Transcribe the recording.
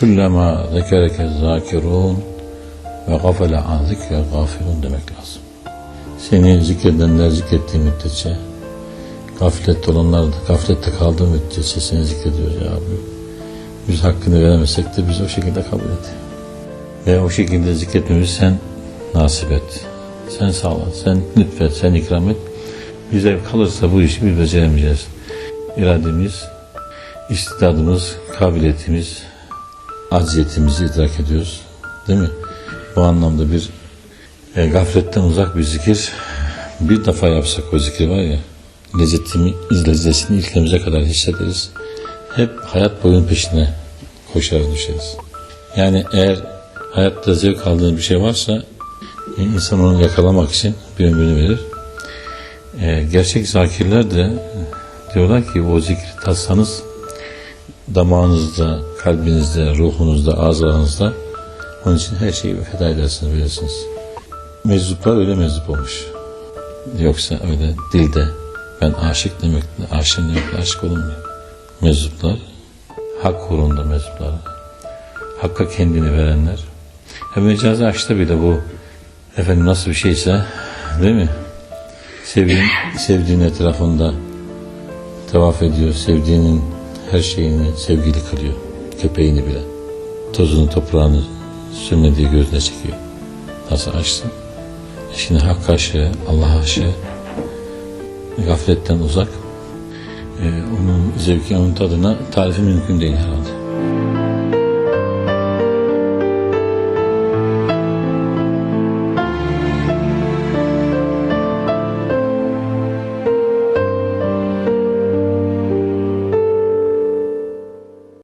Kullama zekereke zakirun ve gafele an zikre gafilun demek lazım. Seni zikredenler zikrettiği müddetçe gaflette olanlar da gaflette kaldığı müddetçe seni zikrediyor ya Rabbi. Biz hakkını veremesek de biz o şekilde kabul et. Ve o şekilde zikretmemizi sen nasip et. Sen sağla, sen lütfet, sen ikram et. Bize kalırsa bu işi biz beceremeyeceğiz. İrademiz, istidadımız, kabiliyetimiz, acziyetimizi idrak ediyoruz. Değil mi? Bu anlamda bir e, gafletten uzak bir zikir bir defa yapsak o zikri var ya lezzetini, lezzetini ilkemize kadar hissederiz. Hep hayat boyunun peşine koşar düşeriz. Yani eğer hayatta zevk aldığın bir şey varsa e, insan onu yakalamak için bir ömrünü verir. E, gerçek zakirler de diyorlar ki o zikri tatsanız damağınızda, kalbinizde, ruhunuzda, ağızlarınızda onun için her şeyi feda edersiniz bilirsiniz. Meczuplar öyle meczup olmuş. Yoksa öyle dilde ben aşık demekle, aşığım demekle aşık olunmuyor. Meczuplar, hak uğrunda meczuplar. Hakka kendini verenler. Hem mecazi aşkta bile bu efendim nasıl bir şeyse değil mi? Sevdiğin, sevdiğin etrafında tevaf ediyor. Sevdiğinin her şeyini sevgili kılıyor. Köpeğini bile. Tozunu toprağını sürmediği gözüne çekiyor. Nasıl açsın? Şimdi hak aşığı, Allah aşığı, gafletten uzak. E, onun zevki, onun tadına tarifi mümkün değil herhalde.